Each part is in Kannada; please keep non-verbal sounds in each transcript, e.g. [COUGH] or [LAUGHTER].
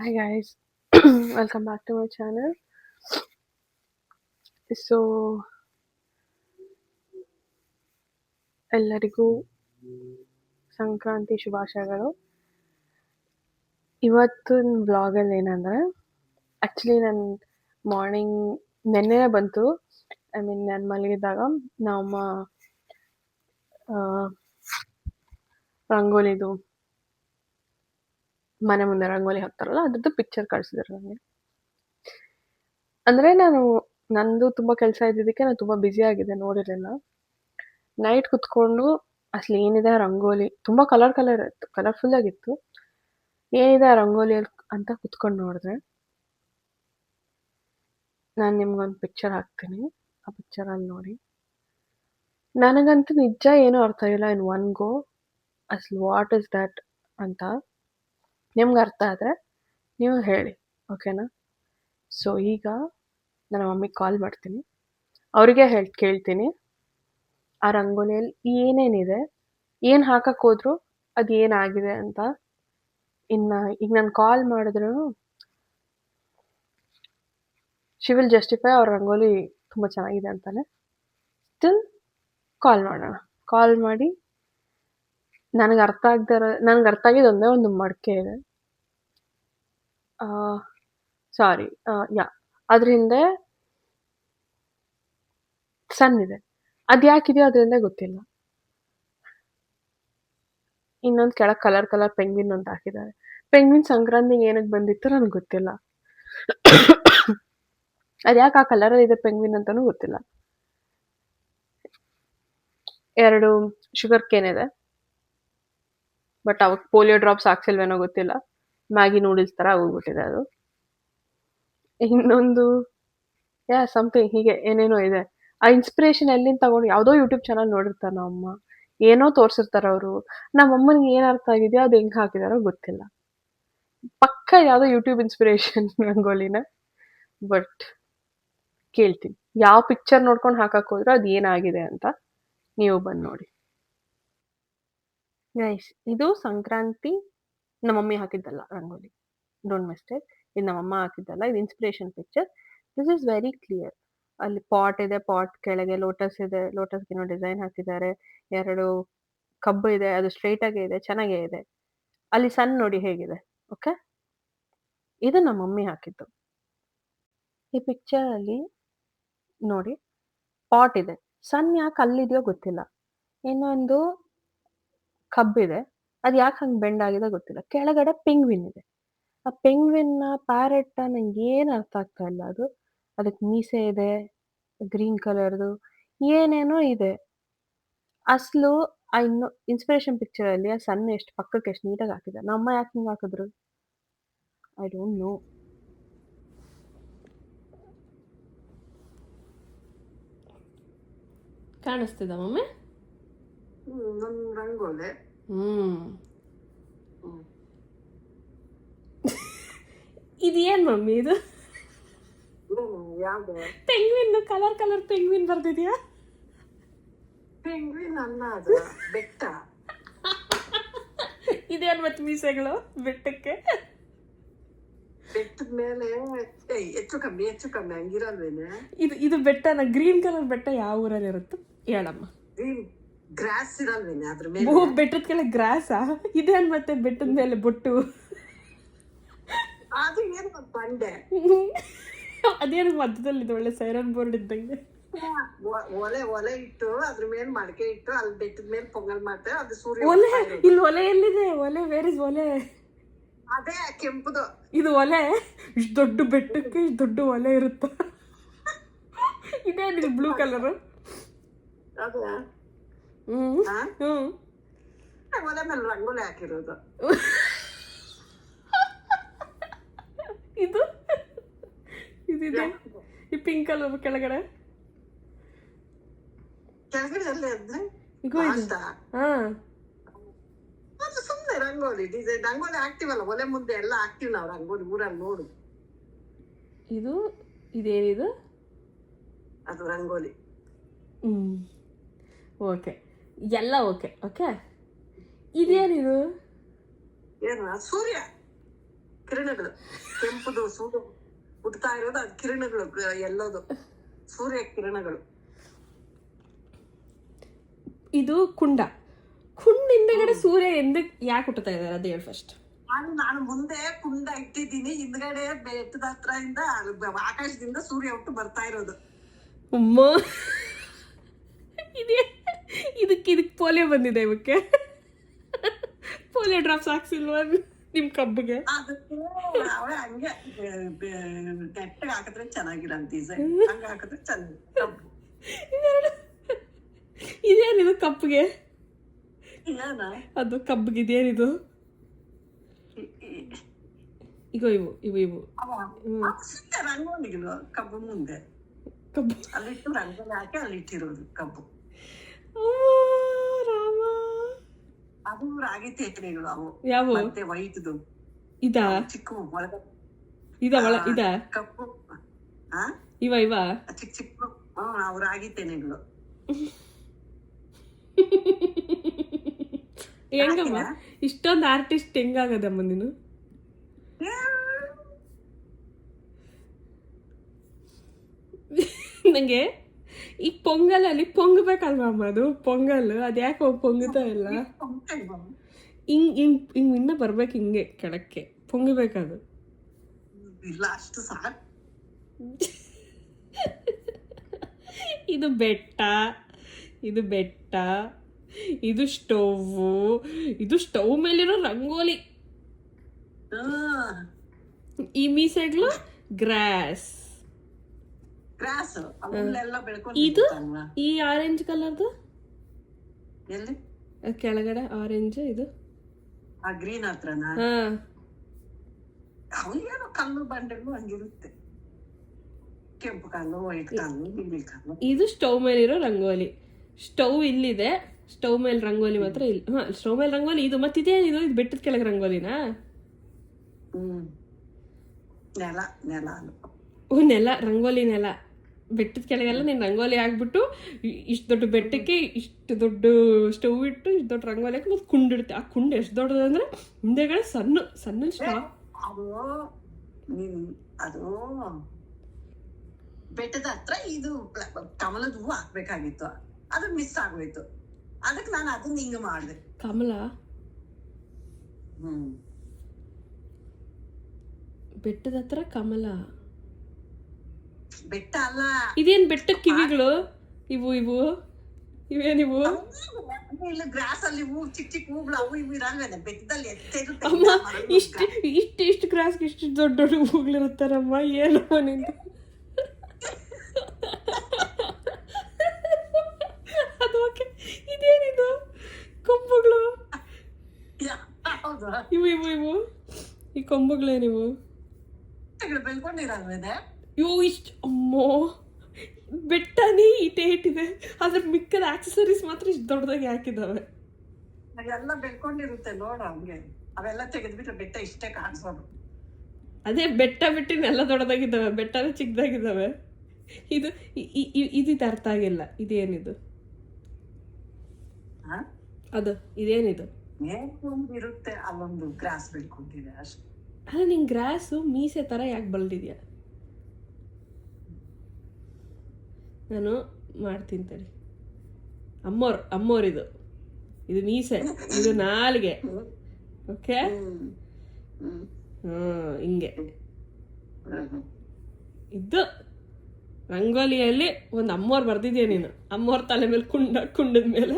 Hi guys, [CLEARS THROAT] welcome back to my channel. So ಎಲ್ಲರಿಗೂ ಸಂಕ್ರಾಂತಿ ಶುಭಾಶಯಗಳು. ಇವತ್ತಿನ ವ್ಲಾಗಲ್ಲಿ ಏನಂದ್ರೆ ಆ್ಯಕ್ಚುಲಿ ನನ್ನ ಮಾರ್ನಿಂಗ್ ನೆನ್ನೆ ಬಂತು. ಐ ಮೀನ್ ನಾನು ಮಲಗಿದ್ದಾಗ ನಮ್ಮ ರಂಗೋಲಿದು ಮನೆ ಮುಂದೆ ರಂಗೋಲಿ ಹಾಕ್ತಾರಲ್ಲ, ಅದ್ರದ್ದು ಪಿಕ್ಚರ್ ಕಳಿಸಿದ್ರು ನನಗೆ ಅಂದರೆ ನಾನು, ನಂದು ತುಂಬ ಕೆಲಸ ಇದ್ದಿದ್ದಕ್ಕೆ ನಾನು ತುಂಬ ಆಗಿದ್ದೆ, ನೋಡಿರಲಿಲ್ಲ. ನೈಟ್ ಕುತ್ಕೊಂಡು ಅಸಲು ಏನಿದೆ ರಂಗೋಲಿ. ತುಂಬ ಕಲರ್ ಕಲರ್ ಇತ್ತು ಕಲರ್ಫುಲ್ ಆಗಿತ್ತು. ಏನಿದೆ ರಂಗೋಲಿ ಅಂತ ಕುತ್ಕೊಂಡು ನೋಡಿದ್ರೆ ನಾನು ನಿಮ್ಗೊಂದು ಪಿಕ್ಚರ್ ಹಾಕ್ತೀನಿ, ಆ ಪಿಕ್ಚರಲ್ಲಿ ನೋಡಿ. ನನಗಂತೂ ನಿಜ ಏನೂ ಅರ್ಥ ಇಲ್ಲ ಇನ್ ಒನ್ ಗೋ ಅಸಲು ವಾಟ್ ಇಸ್ ದ್ಯಾಟ್ ಅಂತ. ನಿಮ್ಗೆ ಅರ್ಥ ಆದರೆ ನೀವು ಹೇಳಿ ಓಕೆನಾ ಸೊ ಈಗ ನನ್ನ ಮಮ್ಮಿಗೆ ಕಾಲ್ ಮಾಡ್ತೀನಿ. ಅವರಿಗೆ ಹೇಳಿ, ಕೇಳ್ತೀನಿ. ಆ ರಂಗೋಲಿಯಲ್ಲಿ ಏನೇನಿದೆ? ಏನು ಹಾಕಕ್ಕೆ ಹೋದ್ರು ಅದು ಏನಾಗಿದೆ ಅಂತ? ಇನ್ನು, ಈಗ ನಾನು ಕಾಲ್ ಮಾಡಿದ್ರು ಶಿ ವಿಲ್ ಜಸ್ಟಿಫೈ ಅವ್ರ ರಂಗೋಲಿ ತುಂಬ ಚೆನ್ನಾಗಿದೆ ಅಂತಾನೆ. ಸ್ಟಿಲ್ ಕಾಲ್ ಮಾಡೋಣ. ಕಾಲ್ ಮಾಡಿ ನನಗೆ ಅರ್ಥ ಆಗದಿರ ನನಗೆ ಅರ್ಥ ಆಗಿದ್ದು ಒಂದೇ ಒಂದು ಮಡಕೆ ಇದೆ. ಸಾರಿ ಯಾ, ಅದ್ರ ಹಿಂದೆ ಇದೆ. ಅದು ಯಾಕಿದೆಯೋ ಅದರಿಂದ ಗೊತ್ತಿಲ್ಲ. ಇನ್ನೊಂದು ಕೆಳಗೆ ಕಲರ್ ಕಲರ್ ಪೆಂಗ್ವಿನ್ ಅಂತ ಹಾಕಿದ್ದಾರೆ. ಪೆಂಗ್ವಿನ್ ಸಂಕ್ರಾಂತಿ ಏನಕ್ಕೆ ಬಂದಿತ್ತು ನನಗೆ ಗೊತ್ತಿಲ್ಲ. ಅದು ಯಾಕೆ ಆ ಕಲರ್ ಇದೆ ಪೆಂಗ್ವಿನ್ ಅಂತಲೂ ಗೊತ್ತಿಲ್ಲ. ಎರಡು ಶುಗರ್ ಕೇನ್ ಇದೆ. ಬಟ್ ಅವಾಗ ಪೋಲಿಯೋ ಡ್ರಾಪ್ಸ್ ಹಾಕ್ಸಿಲ್ವೇನೋ ಗೊತ್ತಿಲ್ಲ. ಮ್ಯಾಗಿ ನೂಡಲ್ಸ್ ಥರ ಹೋಗ್ಬಿಟ್ಟಿದೆ ಅದು. ಇನ್ನೊಂದು, ಯಾ ಸಮಥಿಂಗ್ ಹೀಗೆ ಏನೇನೋ ಇದೆ. ಆ ಇನ್ಸ್ಪಿರೇಷನ್ ಎಲ್ಲಿಂದ ತಗೊಂಡು, ಯಾವುದೋ ಯೂಟ್ಯೂಬ್ ಚಾನಲ್ ನೋಡಿರ್ತಾರೆ ಅಮ್ಮ ಏನೋ ತೋರಿಸಿರ್ತಾರೆ ಅವರು. ನಮ್ಮ ಅಮ್ಮನಿಗೆ ಏನು ಅರ್ಥ ಆಗಿದೆಯೋ ಅದು ಹೆಂಗೆ ಹಾಕಿದಾರೋ ಗೊತ್ತಿಲ್ಲ. ಪಕ್ಕ ಯಾವುದೋ ಯೂಟ್ಯೂಬ್ ಇನ್ಸ್ಪಿರೇಷನ್ ರಂಗೋಲಿನ. ಬಟ್ ಕೇಳ್ತೀನಿ. ಯಾವ ಪಿಕ್ಚರ್ ನೋಡ್ಕೊಂಡು ಹಾಕಕ್ಕೆ ಹೋದ್ರೆ ಅದು ಏನಾಗಿದೆ ಅಂತ ನೀವು ಬಂದು ನೋಡಿ. ನೈಸ್ ಇದು ಸಂಕ್ರಾಂತಿ ನಮ್ಮ ಮಮ್ಮಿ ಹಾಕಿದ್ದಲ್ಲ ರಂಗೋಲಿ. ಡೋಂಟ್ ಮಿಸ್ಟೇಕ್ ಇದು ನಮ್ಮಮ್ಮ ಹಾಕಿದ್ದಲ್ಲ, ಇದು inspiration picture this is very clear ಅಲ್ಲಿ ಪಾಟ್ ಇದೆ ಪಾಟ್ ಕೆಳಗೆ ಲೋಟಸ್ ಇದೆ. ಲೋಟಸ್‌ಗೇನೋ ಡಿಸೈನ್ ಹಾಕಿದ್ದಾರೆ. ಎರಡು ಕಬ್ಬು ಇದೆ, ಅದು ಸ್ಟ್ರೈಟ್ ಆಗೇ ಇದೆ, ಚೆನ್ನಾಗೇ ಇದೆ. ಅಲ್ಲಿ ಸನ್ ನೋಡಿ ಹೇಗಿದೆ ಓಕೆ ಇದು ನಮ್ಮ ಮಮ್ಮಿ ಹಾಕಿದ್ದು. ಈ ಪಿಕ್ಚರ್ ಅಲ್ಲಿ ನೋಡಿ ಪಾಟ್ ಇದೆ. ಸನ್ ಯಾಕೆ ಅಲ್ಲಿದೆಯೋ ಗೊತ್ತಿಲ್ಲ. ಇನ್ನೊಂದು ಕಬ್ಬಿದೆ. ಅದು ಯಾಕೆ ಹಂಗೆ ಬೆಂಡ್ ಆಗಿದೆ ಗೊತ್ತಿಲ್ಲ. ಕೆಳಗಡೆ ಪೆಂಗ್ವಿನ್ ಇದೆ. ಆ ಪೆಂಗ್ವಿನ್ನ ಪ್ಯಾರೆಟ್ ನಂಗೆ ಏನು ಅರ್ಥ ಆಗ್ತಾ ಇಲ್ಲ ಅದು. ಅದಕ್ಕೆ ಮೀಸೆ ಇದೆ, ಗ್ರೀನ್ ಕಲರ್ದು, ಏನೇನೋ ಇದೆ. ಅಸಲು, ಆ ಇನ್ನು ಇನ್ಸ್ಪಿರೇಷನ್ ಪಿಕ್ಚರಲ್ಲಿ ಆ ಸಣ್ಣ ಎಷ್ಟು ಪಕ್ಕಕ್ಕೆ ಎಷ್ಟು ನೀಟಾಗಿ ಹಾಕಿದ್ದಾರೆ ನಮ್ಮ ಯಾಕೆ ಹಿಂಗೆ ಹಾಕಿದ್ರು? ಐ ಡೋಂಟ್ ನೋ ಕಾಣಿಸ್ತಿದ ಮಮ್ಮಿ? ಒಂದು ರಂಗೋಲೆ ಹ್ಮ್ ಇದು ಏನು ಮಮ್ಮಿ ಇದು ಯಾವ್ದು ಪೆಂಗ್ವಿನ್ ಕಲರ್ ಕಲರ್ ಪೆಂಗ್ವಿನ್ ಬರ್ತಿದ್ಯಾ ಪೆಂಗ್ವಿನ್ ಅಲ್ಲ ಅದು. ಬೆಟ್ಟ. [LAUGHS] ಇದೇನು ಮತ್ತೆ ಮೀಸೆಗಳು ಬೆಟ್ಟಕ್ಕೆ? ಬೆಟ್ಟದ ಮೇಲೆ ಹೆಚ್ಚು ಕಮ್ಮಿ ಹೆಚ್ಚು ಕಮ್ಮಿ ಹಂಗಿರಲ್ವೇನೆ ಇದು ಇದು ಬೆಟ್ಟನ ಗ್ರೀನ್ ಕಲರ್ ಬೆಟ್ಟ ಯಾವ ಊರಲ್ಲಿ ಇರುತ್ತೆ ಹೇಳಮ್ಮ. ಗ್ರೀನ್ ಗ್ರಾಸ್ ಇರಲ್ವೇನೆ ಅದ್ರ ಮೇಲೆ? ಮೇಲೆ ಬೆಟ್ಟದ ಕೆಳಗೆ ಗ್ರಾಸಾ ಇದೇನ್ ಮತ್ತೆ ಬೆಟ್ಟದ ಮೇಲೆ ಬೊಟ್ಟು. ಅದು ಏನು ಒಂದ್ ಬಂಡೆ? ಅದೇನು ಮಧ್ಯದಲ್ಲಿ ಇದು ಒಳ್ಳೆ ಸೈರನ್ ಬೋರ್ಡ್ ಇದ್ದಂಗೆ. ಒ- ಒಲೆ ಒಲೆ ಇಟ್ಟು ಅದ್ರ ಮೇಲೆ ಮಡಕೆ ಇಟ್ಟು ಅಲ್ಲಿ ಬೆಟ್ಟದ ಮೇಲೆ ಪೊಂಗಲ್ ಮಾಡ್ತಾರೆ ಅದು ಸೂರ್ಯ ಒಲೆ. ಇಲ್ಲಿ ಒಲೆ ಎಲ್ಲಿದೆ? ಒಲೆ ವೇರ್ ಇಸ್ ಒಲೆ? ಅದೇ ಕೆಂಪುದು. ಇದು ಒಲೆ? ಇಷ್ಟು ದೊಡ್ಡ ಬೆಟ್ಟಕ್ಕೆ ಇಷ್ಟು ದೊಡ್ಡ ಒಲೆ ಇರುತ್ತ? ಇದು ಬ್ಲೂ ಕಲರ್ ಅದು. ಒಲೆ ಮೇಲೆ ರಂಗೋಲಿ ಹಾಕಿರೋದು. ಇದು? ಇದಿದೆ? ಈ ಪಿಂಕ್ ಕಲರ್ ಕೆಳಗಡೆ ಕೆಳಗಡೆ? ಅಲ್ಲೇ ಅಂದ್ರೆ ಈಗ ಇದು. ಹಾ. ಅದು ಸುಮ್ಮನೆ ರಂಗೋಲಿ ಡಿಸೈನ್ ರಂಗೋಲಿ ಹಾಕ್ತಿವಲ್ಲ ಒಲೆ ಮುಂದೆ ಎಲ್ಲ ಹಾಕ್ತಿವಿ ನಾವು ರಂಗೋಲಿ ಊರಲ್ಲಿ ನೋಡು. ಇದು? ಇದೇನಿದು? ಅದು ರಂಗೋಲಿ. ಹ್ಮ್. ಓಕೆ ಎಲ್ಲ ಓಕೆ ಓಕೆ ಇದೇನಿದು ಏನು ಸೂರ್ಯ ಕಿರಣಗಳು ಕೆಂಪುದು ಸೂರ್ಯ ಹುಟ್ತಾ ಇರೋದು ಅದು ಕಿರಣಗಳು ಎಲ್ಲದು. ಸೂರ್ಯ ಕಿರಣಗಳು. ಇದು ಕುಂಡ. ಕುಂಡ ಹಿಂದೆಗಡೆ ಸೂರ್ಯ ಎಂದಕ್ಕೆ ಯಾಕೆ ಹುಟ್ಟುತ್ತಾ ಇದ್ದಾರೆ? ಅದು ಹೇಳಿ ಫಸ್ಟ್ ನಾನು ನಾನು ಮುಂದೆ ಕುಂಡ ಇಟ್ಟಿದ್ದೀನಿ ಹಿಂದ್ಗಡೆ ಬೆಟ್ಟದ ಹತ್ರ ಇಂದ ಬ- ಆಕಾಶದಿಂದ ಸೂರ್ಯ ಹುಟ್ಟು ಬರ್ತಾ ಇರೋದು. ಅಮ್ಮ. ಇದೇ ಇದಕ್ಕೆ ಇದಕ್ಕೆ ಪೋಲಿಯೋ ಬಂದಿದೆ ಇವಕ್ಕೆ. ಪೋಲಿಯೋ ಡ್ರಾಪ್ಸ್ ಹಾಕ್ಸಿಲ್ವಾ ನಿಮ್ಮ ಕಬ್ಬಿಗೆ? ಹಾಕಿದ್ರೆ ಚೆನ್ನಾಗಿಲ್ಲ ಹಂಗ ಹಾಕಿದ್ರೆ ಇದೇನಿದು ಕಪ್ಪಿಗೆ? ಅದು ಕಬ್ಬಿಗೆ ಇದೇನಿದು ಈಗ ಇವು ಇವು ಇವು. ಕಬ್ಬು ಮುಂದೆ. ಕಬ್ಬು. ಅಲ್ಲಿಟ್ಟು ರಂಗೋಲಿ ಹಾಕಿ ಅಲ್ಲಿಟ್ಟಿರೋದು ಕಬ್ಬು. ಅದು ರಾಗಿ ತೇಕರಿಗಳು ಅವು. ಯಾವ ಮತ್ತೆ ವೈಟ್ದು. ಇದಾ? ಚಿಕ್ಕ ಒಳಗ ಇದ ಒಳ ಇದ? ಕಪ್ಪು. ಇವ ಇವ? ಚಿಕ್ಕ ಚಿಕ್ಕ. ಅವ್ರ ಅವು ರಾಗಿ ಹೆಂಗಮ್ಮ? ಇಷ್ಟೊಂದು ಆರ್ಟಿಸ್ಟ್ ಹೆಂಗಾಗದಮ್ಮ ನೀನು? ನಂಗೆ ಈ ಪೊಂಗಲಲ್ಲಿ ಪೊಂಗಬೇಕಲ್ವಾ ಅದು ಪೊಂಗಲ್ ಅದು ಯಾಕೆ ಪೊಂಗುತ್ತಾ ಇಲ್ಲ? ಹಿಂಗ್ ಹಿಂಗ್ ಹಿಂಗ್ ಇನ್ನ ಬರ್ಬೇಕು ಹಿಂಗೆ ಕೆಳಕ್ಕೆ. ಪೊಂಗಬೇಕದು. ಇಲ್ಲ ಅಷ್ಟು ಸಾಕು. [LAUGHS] ಇದು ಬೆಟ್ಟ ಇದು ಬೆಟ್ಟ ಇದು ಸ್ಟೌವ್ ಇದು ಸ್ಟವ್ ಮೇಲಿರೋ ರಂಗೋಲಿ. ಈ ಮೀಸೆಗ್ಲು ಗ್ರಾಸ್. ಗ್ರಾಸ್ ಅವನ್ನೆಲ್ಲ ಬೆಳ್ಕೊಂಡು ಇದು? ಈ ಆರೆಂಜ್ ಕಲರ್ದು ಎಲ್ಲಿ? ಕೆಳಗಡೆ ಆರೆಂಜ್ ಇದು? ಆ ಗ್ರೀನ್ ಹತ್ರನ? ಹಾ. ಏನೋ ಕಲ್ಲು ಬಂಡೆಗಳು ಹಂಗಿರುತ್ತೆ. ಕೆಂಪು ಕಲ್ಲು ವೈಟ್ ಕಲ್ಲು ನೀಲಿ ಕಲ್ಲು. ಇದು ಸ್ಟವ್ ಮೇಲಿರೋ ರಂಗೋಲಿ. ಸ್ಟವ್ ಇಲ್ಲಿದೆ. ಸ್ಟವ್ ಮೇಲೆ ರಂಗೋಲಿ ಮಾತ್ರ ಇಲ್ಲ ಹಾ ಸ್ಟವ್ ಮೇಲೆ ರಂಗೋಲಿ ಇದು ಮತ್ತೆ ಇದೇನಿದು ಇದು ಬೆಟ್ಟದ ಕೆಳಗೆ ರಂಗೋಲಿನಾ? ಹ್ಮ್. ನೆಲ ನೆಲ ಅದು. ಓ ನೆಲ ರಂಗೋಲಿ ನೆಲ. ಬೆಟ್ಟದ ಕೆಳಗೆಲ್ಲ ನೀನು ರಂಗೋಲಿ ಹಾಕ್ಬಿಟ್ಟು ಇಷ್ಟು ದೊಡ್ಡ ಬೆಟ್ಟಕ್ಕೆ ಇಷ್ಟು ದೊಡ್ಡ ಸ್ಟವ್ ಇಟ್ಟು ಇಷ್ಟು ದೊಡ್ಡ ರಂಗೋಲಿ ಹಾಕಿ ಮತ್ತೆ ಕುಂಡಿಡುತ್ತೆ ಆ ಕುಂಡ ಎಷ್ಟು ದೊಡ್ಡದಂದ್ರೆ ಹಿಂದೆಗಳ ಸಣ್ಣ ಸಣ್ಣ ಸ್ಟಾಪ್ ಅದು ಬೆಟ್ಟದ ಹತ್ರ ಇದು ಕಮಲದ ಹೂವು ಹಾಕ್ಬೇಕಾಗಿತ್ತು. ಅದು ಮಿಸ್ ಆಗೋಯ್ತು. ಅದಕ್ಕೆ ನಾನು ಅದನ್ನ ಹಿಂಗ ಮಾಡಿದೆ. ಕಮಲ? ಹ್ಮ್. ಬೆಟ್ಟದ ಹತ್ರ ಕಮಲ. ಬೆಟ್ಟ ಅಲ್ಲ ಇದೇನ್ ಬೆಟ್ಟ ಕಿವಿಗಳು? ಇವು ಇವು. ಇವೇನಿವು ಇಲ್ಲ ಗ್ರಾಸ್ ಅಲ್ಲಿ ಹೂ ಚಿಕ್ಕ ಚಿಕ್ಕ ಹೂಗಳು ಅವು ಇವು ಇರಲ್ವೇನೆ ಬೆಟ್ಟದಲ್ಲಿ ಅಮ್ಮ ಇಷ್ಟು ಇಷ್ಟು ಇಷ್ಟು ಗ್ರಾಸ್ಗೆ ಇಷ್ಟು ದೊಡ್ಡ ದೊಡ್ಡ ಹೂಗಳಿರುತ್ತಾರಮ್ಮ. ಏನಮ್ಮ ನಿಂದು? ಅದು ಓಕೆ. ಇದೇನಿದು? ಕೊಂಬುಗಳು? ಇವು ಇವು ಇವು. ಈ ಕೊಂಬುಗಳೇನಿವು? ಬೆಳ್ಕೊಂಡಿರಲ್ವೇನೆ ಇವು ಇಷ್ಟು ಅಮ್ಮೋ. ಬೆಟ್ಟನೇ ಇಟ್ಟೇ ಇಟ್ಟಿದೆ. ಅದ್ರ ಮಿಕ್ಕದ ಆಕ್ಸೆಸರೀಸ್ ಮಾತ್ರ ಇಷ್ಟು ದೊಡ್ಡದಾಗಿ ಹಾಕಿದಾವೆ. ಅದೆಲ್ಲ ಬೆಳ್ಕೊಂಡಿರುತ್ತೆ ನೋಡು ಹಂಗೆ. ಅವೆಲ್ಲ ತೆಗೆದ್ಬಿಟ್ರೆ ಬೆಟ್ಟ ಇಷ್ಟೇ ಕಾಣಿಸೋದು. ಅದೇ ಬೆಟ್ಟ ಬಿಟ್ಟಿನೆಲ್ಲ ದೊಡ್ಡದಾಗಿದ್ದಾವೆ ಬೆಟ್ಟನೇ ಚಿಕ್ಕದಾಗಿದ್ದಾವೆ. ಇದು ಇದಿದು ಅರ್ಥ ಆಗಿಲ್ಲ. ಇದೇನಿದು? ಅದು ಇದೇನಿದು? ಇರುತ್ತೆ ಅಲ್ಲೊಂದು ಗ್ರಾಸ್ ಬೆಳ್ಕೊಂಡಿದೆ ಅಷ್ಟೇ. ಅಲ್ಲ ನಿಂಗೆ ಗ್ರಾಸು ಮೀಸೆ ಥರ ಯಾಕೆ ಬಲ್ದಿದ್ಯಾ ನಾನು ಮಾಡ್ತೀನಿ ತಡಿ. ಅಮ್ಮೋರ್ ಅಮ್ಮೋರ್ ಇದು ಮೀಸೆ, ಇದು ನಾಲ್ಗೆ. ಓಕೆ? ಹ್ಮ್ ಹಿಂಗೆ. ಇದು ರಂಗೋಲಿಯಲ್ಲಿ ಒಂದು ಅಮ್ಮೋರ್ ಬರ್ದಿದ್ಯಾ ನೀನು? ಅಮ್ಮೋರ್ ತಲೆ ಮೇಲೆ ಕುಂಡ, ಕುಂಡದ ಮೇಲೆ.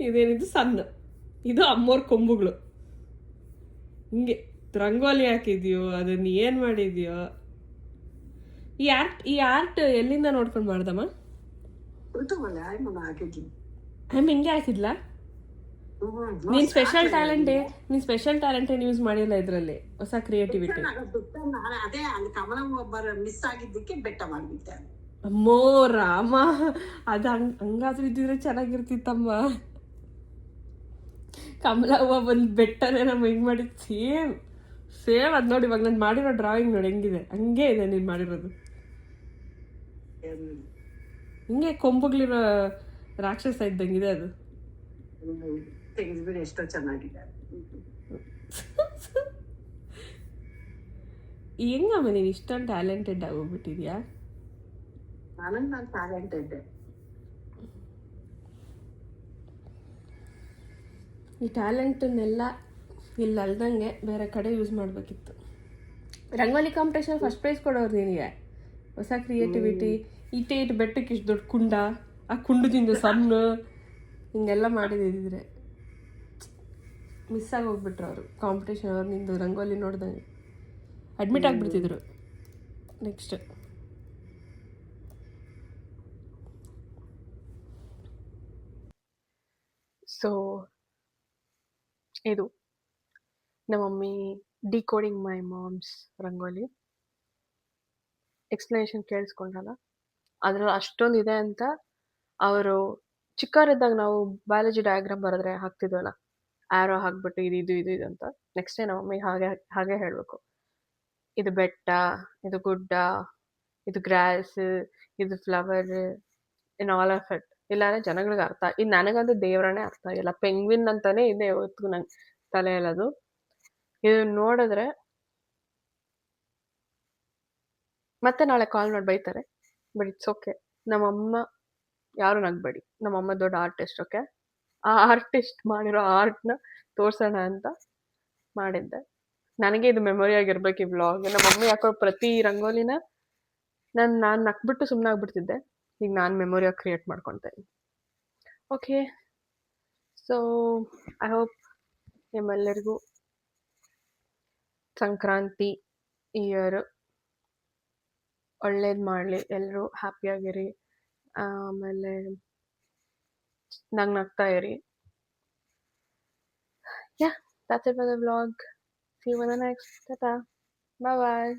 ಇದೇನಿದು ಸಣ್ಣ. ಇದು ಅಮ್ಮೋರ್ ಕೊಂಬುಗಳು. ಹಿಂಗೆ. ರಂಗೋಲಿ ಹಾಕಿದ್ಯೋ, ಅದನ್ನ ಏನು ಮಾಡಿದ್ಯೋ ಈ ಆರ್ಟ್ ಈ ಆರ್ಟ್ ಎಲ್ಲಿಂದ ನೋಡ್ಕೊಂಡು ಮಾಡ್ದಮ್ಮ? ಋತುಮಲೆ ಆಯ್ಮನ ಹಾಕಿದ್ದೀನಿ ಆಮ್ ಹಿಂಗೆ ಹಾಕಿದ್ಲಾ? ನೀನ್ ಸ್ಪೆಷಲ್ ಟ್ಯಾಲೆಂಟ್ ನೀನ್ ಸ್ಪೆಷಲ್ ಟ್ಯಾಲೆಂಟ್ ಏನು ಯೂಸ್ ಮಾಡಿಲ್ಲ ಇದರಲ್ಲಿ? ಹೊಸ ಕ್ರಿಯೇಟಿವಿಟಿ ಅದೇ ಅಲ್ಲಿ ಕಮಲ ಒಬ್ಬರ ಮಿಸ್ ಆಗಿದ್ದಕ್ಕೆ ಬೆಟ್ಟ ಮಾಡಿಬಿಟ್ಟೆ ಅಮ್ಮೋ ರಾಮ ಅದು ಹಂಗ್ ಹಂಗಾದ್ರೂ ಇದ್ದಿದ್ರೆ ಚೆನ್ನಾಗಿರ್ತಿತ್ತಮ್ಮ. ಕಮಲ ಹೂವ ಬಂದು ಬೆಟ್ಟನೇ ನಮ್ಮ ಹೆಂಗ್ ಮಾಡಿದ್? ಸೇಮ್. ಸೇಮ್ ಅದು ನೋಡಿ ಇವಾಗ ನಾನು ಮಾಡಿರೋ ಡ್ರಾಯಿಂಗ್ ನೋಡಿ ಹೆಂಗಿದೆ? ಹಂಗೆ ಇದೆ ನೀನು ಮಾಡಿರೋದು. ಹಿಂಗೆ ಕೊಂಬುಗಳಿರೋ ರಾಕ್ಷಸ ಇದ್ದಂಗಿದೆ ಅದು. ಎಷ್ಟೋ ಚೆನ್ನಾಗಿದೆ. ಹೆಂಗಮ್ಮ ನೀನು ಇಷ್ಟೊಂದು ಟ್ಯಾಲೆಂಟೆಡ್ ಆಗೋಗ್ಬಿಟ್ಟಿದ್ಯಾ ನನಗೆ ನಾನು ಟ್ಯಾಲೆಂಟ್ ಇದ್ದೆ ಈ ಟ್ಯಾಲೆಂಟನ್ನೆಲ್ಲ ಇಲ್ಲಿ ಅಲ್ದಂಗೆ ಬೇರೆ ಕಡೆ ಯೂಸ್ ಮಾಡಬೇಕಿತ್ತು. ರಂಗೋಲಿ ಕಾಂಪಿಟೇಷನ್ ಫಸ್ಟ್ ಪ್ರೈಸ್ ಕೊಡೋರು ನಿನಗೆ. ಹೊಸ ಕ್ರಿಯೇಟಿವಿಟಿ ಇಟ್ಟೆ ಇಟ್ಟು ಬೆಟ್ಟಕ್ಕೆ ಇಷ್ಟು ದೊಡ್ಡ ಕುಂಡ ಆ ಕುಂಡದಿಂದ ಸಣ್ಣ ಹಿಂಗೆಲ್ಲ ಮಾಡಿದಿದ್ರೆ ಮಿಸ್ ಆಗಿ ಹೋಗ್ಬಿಟ್ರು ಅವರು. ಕಾಂಪಿಟೇಷನ್ ಅವ್ರು ನಿಂದು ರಂಗೋಲಿ ನೋಡ್ದಂಗೆ. ಅಡ್ಮಿಟ್ ಆಗಿಬಿಡ್ತಿದ್ರು. ನೆಕ್ಸ್ಟ್ ಸೊ ಇದು. ನಮ್ಮ mummy decoding my mom's rangoli. Explanation ಕೇಳಿಸ್ಕೊಂಡಲ್ಲ. ಅದರಲ್ಲಿ ಅಷ್ಟೊಂದು ಇದೆ ಅಂತ ಅವರು ಚಿಕ್ಕವರಿದ್ದಾಗ ನಾವು ಬಯಾಲಜಿ ಡಯಾಗ್ರಾಮ್ ಬರೆದ್ರೆ ಹಾಕ್ತಿದ್ವಲ್ಲ ಆ್ಯರೋ ಹಾಕ್ಬಿಟ್ಟು ಇದು ಇದು ಇದು ಇದು ಅಂತ. ನೆಕ್ಸ್ಟ್ ಡೇ ನಮ್ಮ ಮಮ್ಮಿ ಹಾಗೆ ಹಾಗೆ ಹೇಳಬೇಕು. ಇದು ಬೆಟ್ಟ, ಇದು ಗುಡ್ಡ, ಇದು ಗ್ರಾಸ್ ಇದು flower in all of it ಇಲ್ಲಾಂದ್ರೆ ಜನಗಳಿಗೆ ಅರ್ಥ, ಇದು ನನಗಂತೂ ದೇವ್ರನೇ ಅರ್ಥ ಆಗಿಲ್ಲ. ಪೆಂಗ್ವಿನ್ ಅಂತಾನೆ ಇದೆ, ಇವತ್ತು ನಂಗೆ ತಲೆ ಹೇಳೋದು ಇದು ನೋಡಿದ್ರೆ ಮತ್ತೆ ನಾಳೆ ಕಾಲ್ ಮಾಡಿ ಬೈತಾರೆ. ಬಟ್ ಇಟ್ಸ್ ಓಕೆ ನಮ್ಮಮ್ಮ ಯಾರು ನಗ್ಬೇಡಿ. ನಮ್ಮಮ್ಮ ದೊಡ್ಡ ಆರ್ಟಿಸ್ಟ್ ಓಕೆ ಆ ಆರ್ಟಿಸ್ಟ್ ಮಾಡಿರೋ ಆರ್ಟ್ನ ತೋರ್ಸೋಣ ಅಂತ ಮಾಡಿದ್ದೆ. ನನಗೆ ಇದು ಮೆಮೊರಿ ಆಗಿರ್ಬೇಕು ಈ ವ್ಲಾಗ್ ನಮ್ಮ ಮಮ್ಮಿ ಯಾಕೋ ಪ್ರತಿ ರಂಗೋಲಿನ ನಾನು ನಾನು ನಕ್ಬಿಟ್ಟು ಸುಮ್ಮನೆ ಆಗ್ಬಿಡ್ತಿದ್ದೆ. ಈಗ ನಾನು ಮೆಮೊರಿಯಾಗಿ ಕ್ರಿಯೇಟ್ ಮಾಡ್ಕೊತಾ. ಓಕೆ ಸೊ ಐ ಹೋಪ್ ನಿಮ್ಮೆಲ್ಲರಿಗೂ ಸಂಕ್ರಾಂತಿ ಇಯರ್ ಒಳ್ಳೇದು ಮಾಡಲಿ ಎಲ್ಲರೂ ಹ್ಯಾಪಿಯಾಗಿರಿ ಆಮೇಲೆ ನಗ್ ನಗ್ತಾ ಇರಿ ಯಾ that's it for the vlog see you in the next tata bye bye